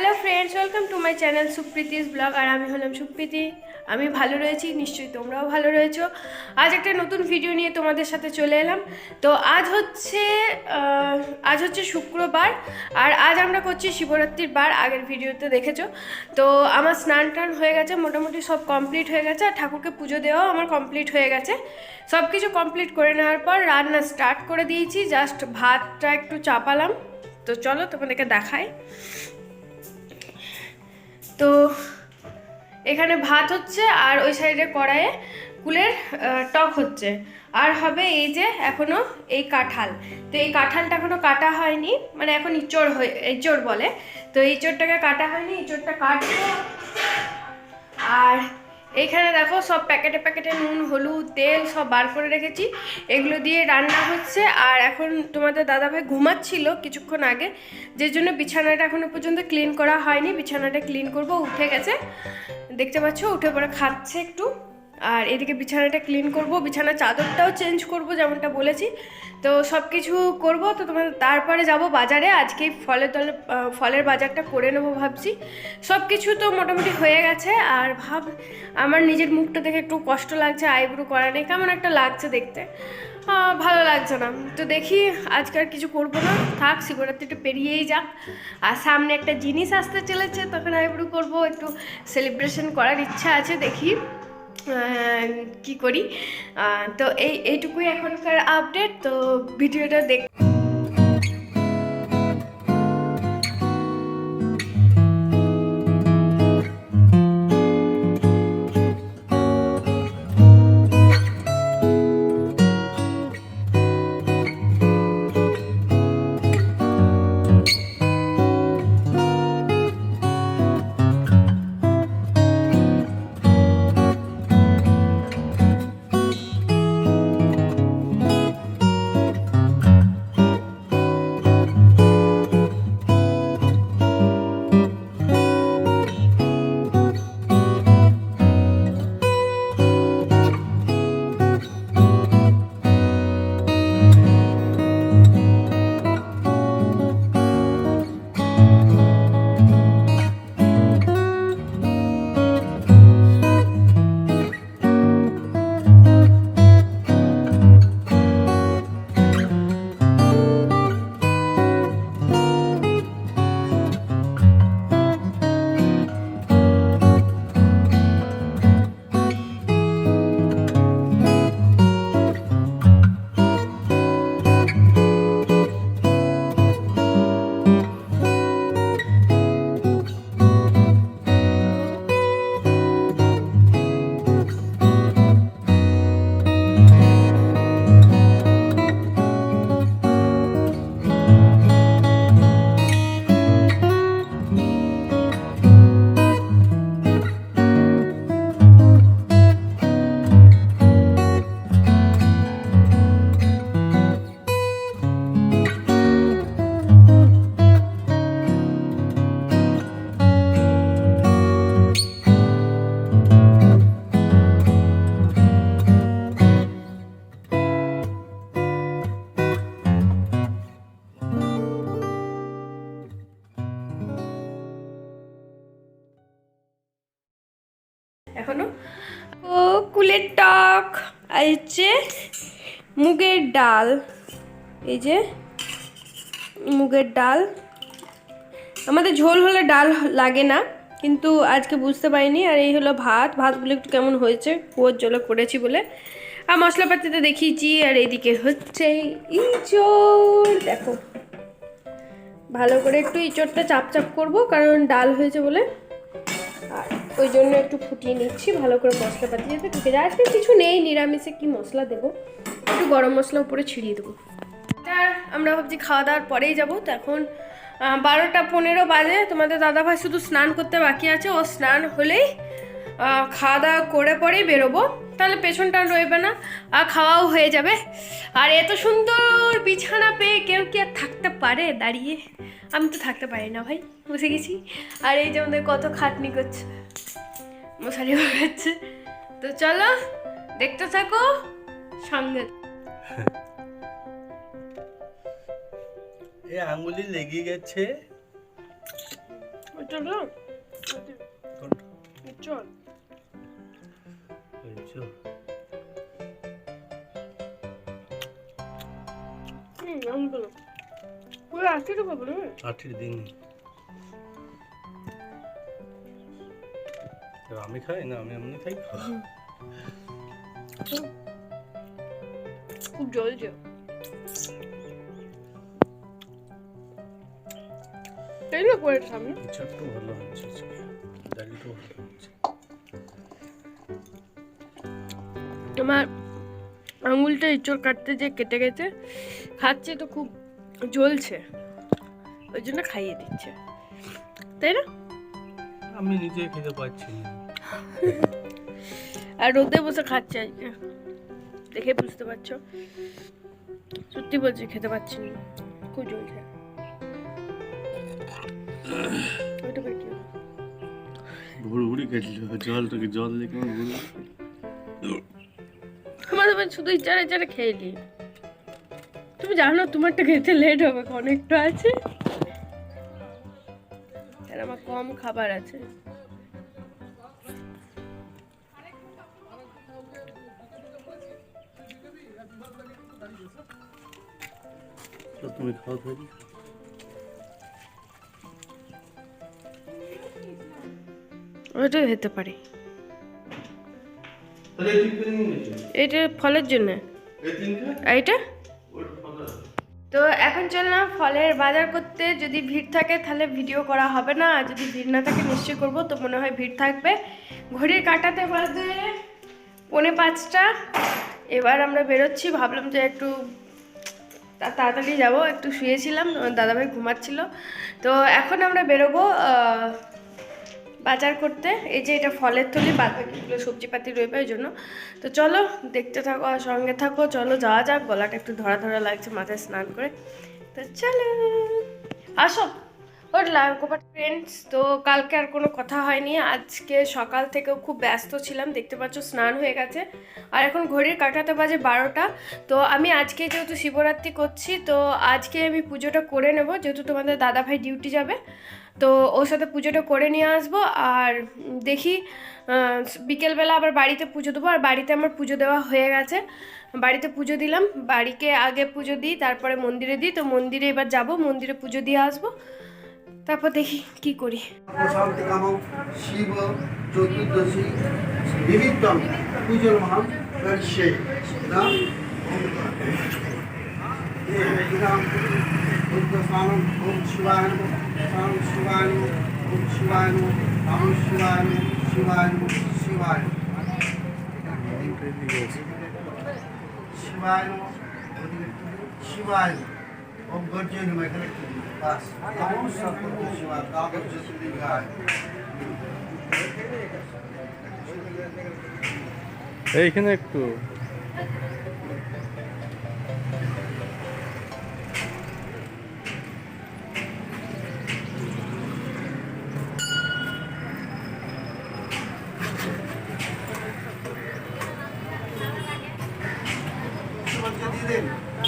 Hello friends welcome to my channel Supriti's blog আর আমি হলাম সুপ্রীতি। আমি ভালো রয়েছি, নিশ্চয়ই তোমরাও ভালো রয়েছো। আজ একটা নতুন ভিডিও নিয়ে তোমাদের সাথে চলে এলাম। তো আজ হচ্ছে আজ হচ্ছে শুক্রবার আর আজ আমরা করছি শিবরাত্রির বার আগের ভিডিওতে দেখেছ। তো আমার স্নান টান হয়ে গেছে, মোটামুটি সব কমপ্লিট হয়ে গেছে আর ঠাকুরকে পুজো দেওয়াও আমার কমপ্লিট হয়ে গেছে। সব কিছু কমপ্লিট করে নেওয়ার পর রান্না স্টার্ট করে দিয়েছি জাস্ট ভাতটা একটু চাপালাম। তো চলো তোমাদেরকে দেখায় তো এখানে ভাত হচ্ছে আর ওই সাইডে কড়াইয়ে কুলের টক হচ্ছে। আর হবে এই যে এখনও এই কাঁঠাল। তো এই কাঁঠালটা এখনও কাটা হয়নি মানে এখন ইঁচড় হয়ে, ইঁচড় বলে। তো এই চোরটাকে কাটা হয়নি, ইঁচড়টা কাটবো। আর এইখানে দেখো সব প্যাকেটে প্যাকেটে নুন, হলুদ, তেল সব বার করে রেখেছি। এগুলো দিয়ে রান্না হচ্ছে। আর এখন তোমাদের দাদাভাই ঘুমাচ্ছিল কিছুক্ষণ আগে। যে জন্য বিছানাটা এখনও পর্যন্ত ক্লিন করা হয়নি। বিছানাটা ক্লিন করব, উঠে গেছে। দেখতে পাচ্ছ, উঠে পরে খাচ্ছে একটু। আর এদিকে বিছানাটা ক্লিন করব, বিছানার চাদরটাও চেঞ্জ করব, যেমনটা বলেছি। তো সব কিছু করব, তো তোমাদের তারপরে যাব বাজারে। আজকে ফলের তলে ফলের বাজারটা করে নেব ভাবছি। সব কিছু তো মোটামুটি হয়ে গেছে, আর ভাব, আমার নিজের মুখটা দেখে একটু কষ্ট লাগছে আইব্রো করা নেই, কেমন একটা লাগছে দেখতে। ভালো লাগছে না। তো দেখি, আজকে আর কিছু করব না। থাক শিবরাত্রিটা পেরিয়েই যাক। আর সামনে একটা জিনিস আসতে চলেছে, তখন আইব্রো করব, একটু সেলিব্রেশন করার ইচ্ছা আছে, দেখি। কি করি? তো এই এইটুকুই এখনকার আপডেট তো ভিডিওটা দেখ ডাল, এই যে মুগের ডাল। আমাদের ঝোল হলে ডাল লাগে না, কিন্তু আজকে বুঝতে পারিনি। আর এই হলো ভাত। ভাতগুলো একটু কেমন হয়েছে? কুয়োর জলে করেছি বলে। আর মশলাপাতিতে দেখিয়েছি, আর এইদিকে হচ্ছে ইঁচড়। দেখো, ভালো করে একটু ইঁচড়টা চাপ চাপ করব, কারণ ডাল হয়েছে বলে। আর ওই জন্য একটু ফুটিয়ে নিচ্ছি, ভালো করে মশলাপাতি যাতে ঢুকে যায়। আজকে কিছু নেই, নিরামিষে কি মশলা দেবো? একটু গরম মশলা উপরে ছিড়িয়ে দেবো। আর আমরা ভাবছি খাওয়া দাওয়ার পরেই যাব। তো এখন বারোটা পনেরো বাজে। তোমাদের দাদাভাই শুধু স্নান করতে বাকি আছে। ও স্নান হলেই খাওয়া দাওয়া করে পরেই বেরোবো। তাহলে পেছনটা রইবে না। আর খাওয়াও হয়ে যাবে। আর এত সুন্দর বিছানা পেয়ে কেউ কি আর থাকতে পারে দাঁড়িয়ে? আমি তো থাকতে পারি না ভাই, বসে গেছি। আর এই যে আমাদের কত খাটনি করছে মশারি হচ্ছে। তো চলো, দেখতে থাকো। সঙ্গে এ আঙ্গুলি লেগে গেছে। চলো চল আমি খাই? না আমি এমনি খাই। খুব জ্বলছে সামনে। ভালো হচ্ছে ডালিটাও ভালো হচ্ছে। আমার আঙুলটা ইঁচড় কাটতে যে কেটে গেছে খাচ্ছে তো খুব জ্বলছে। ওই জন্য খাইয়ে দিচ্ছে। তাই না? আমি নিজে খেতে পাচ্ছি না। আর রোদে বসে খাচ্ছে আজকে। দেখে বুঝতে পারছ? সত্যি বলছি খেতে পাচ্ছি না। খুব জ্বলছে জলটাকে জল দেখে আমাদের শুধু ইচ্ছারে ইচ্ছারে খেয়ে তুমি জানো তোমারটা খেতে লেট হবে অনেকটা আছে। আমার কম খাবার আছে। তুমি খাও থাকি ওইটা খেতে পারি। তাহলে এই তিনটে নিয়ে নিয়েছো এটা ফলের জন্য। এই তিনটে? আর এটা তো এখন চললাম ফলের বাজার করতে যদি ভিড় থাকে তাহলে ভিডিও করা হবে না। আর যদি ভিড় না থাকে নিশ্চয়ই করব তো মনে হয় ভিড় থাকবে। ঘড়ির কাটাতে বাজে পৌনে পাঁচটা। এবার আমরা বেরোচ্ছি, ভাবলাম যে একটু তাড়াতাড়ি যাব, একটু শুয়েছিলাম, দাদাভাই ঘুমাচ্ছিল। তো এখন আমরা বেরোবো বাজার করতে। এই যে এটা ফলের থলি বাদ বাকিগুলো সবজিপাতি রয়েবে ওই জন্য। তো চলো, দেখতে থাকো আর সঙ্গে থাকো, চলো যাওয়া যাক। গলাটা একটু ধরা ধরা লাগছে মাথায় স্নান করে। তো চলো, আসো। কোপার ফ্রেন্ডস, তো কালকে আর কোনো কথা হয়নি। আজকে সকাল থেকেও খুব ব্যস্ত ছিলাম, দেখতে পাচ্ছ স্নান হয়ে গেছে। আর এখন ঘড়ির কাটাতে বাজে বারোটা। তো আমি আজকে যেহেতু শিবরাত্রি করছি, তো আজকে আমি পুজোটা করে নেব, যেহেতু তোমাদের দাদাভাই ডিউটি যাবে। তো ওর সাথে পুজোটা করে নিয়ে আসব। আর দেখি বিকেলবেলা আবার বাড়িতে পুজো দেবো। আর বাড়িতে আমার পুজো দেওয়া হয়ে গেছে। বাড়িতে পুজো দিলাম। বাড়িকে আগে পুজো দিই, তারপরে মন্দিরে দিই। তো মন্দিরে এবার যাব, মন্দিরে পুজো দিয়ে আসব। তারপর দেখি কি করি। শিব, চতুর্দশী নিমিত্তম পুজোর মহাম ওম শিবায় ওম শিবায় ওম শিবায় ওম শিবায় শিবায় শিবায় শিবায় শিবায় গর্জে নমঃ এখানে বাস নমস্কার করতে শিবায় কাগজ জ্যোতির্লিঙ্গায় এইখানে একটু সুমন্ত্র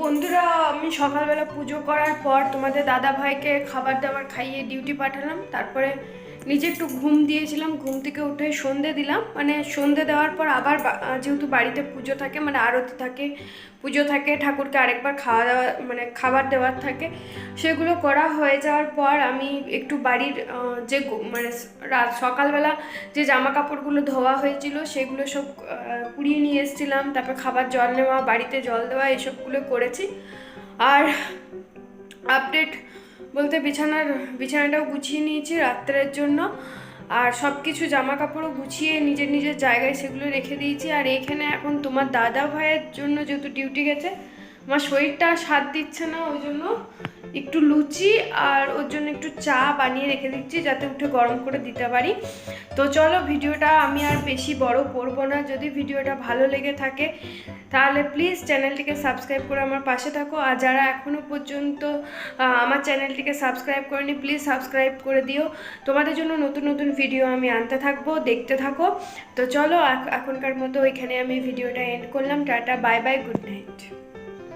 বন্ধুরা, আমি সকালবেলা পুজো করার পর তোমাদের দাদা ভাইকে খাবার দাবার খাইয়ে ডিউটি পাঠালাম। তারপরে নিজে একটু ঘুম দিয়েছিলাম, ঘুম থেকে উঠে সন্ধে দিলাম। মানে সন্ধে দেওয়ার পর আবার যেহেতু বাড়িতে পুজো থাকে মানে আরতি থাকে, পুজো থাকে, ঠাকুরকে আরেকবার খাওয়া দাওয়া মানে খাবার দেওয়ার থাকে, সেগুলো করা হয়ে যাওয়ার পর আমি একটু বাড়ির যে মানে রাত, সকালবেলা যে জামা কাপড়গুলো ধোয়া হয়েছিল, সেগুলো সব কুড়িয়ে নিয়ে এসেছিলাম। তারপর খাবার জল নেওয়া, বাড়িতে জল দেওয়া, এসবগুলো করেছি। আর আপডেট বলতে বিছানার, বিছানাটাও গুছিয়ে নিয়েছি রাত্রের জন্য। আর সব কিছু জামা কাপড়ও গুছিয়ে নিজের নিজের জায়গায় সেগুলো রেখে দিয়েছি। আর এখানে এখন তোমার দাদা ভাইয়ের জন্য যেহেতু ডিউটি গেছে, আমার শরীরটা সাথ দিচ্ছে না, ওই জন্য একটু লুচি আর ওর জন্য একটু চা বানিয়ে রেখে দিচ্ছি, যাতে উঠে গরম করে দিতে পারি। তো চলো ভিডিওটা আমি আর বেশি বড় করব না। যদি ভিডিওটা ভালো লেগে থাকে, তাহলে প্লিজ চ্যানেলটিকে সাবস্ক্রাইব করে আমার পাশে থাকো। আর যারা এখনও পর্যন্ত আমার চ্যানেলটিকে সাবস্ক্রাইব করেনি প্লিজ সাবস্ক্রাইব করে দিও। তোমাদের জন্য নতুন নতুন ভিডিও আমি আনতে থাকব, দেখতে থাকো। তো চলো এখনকার মতো এখানে আমি ভিডিওটা এন্ড করলাম। Ta ta bye bye good night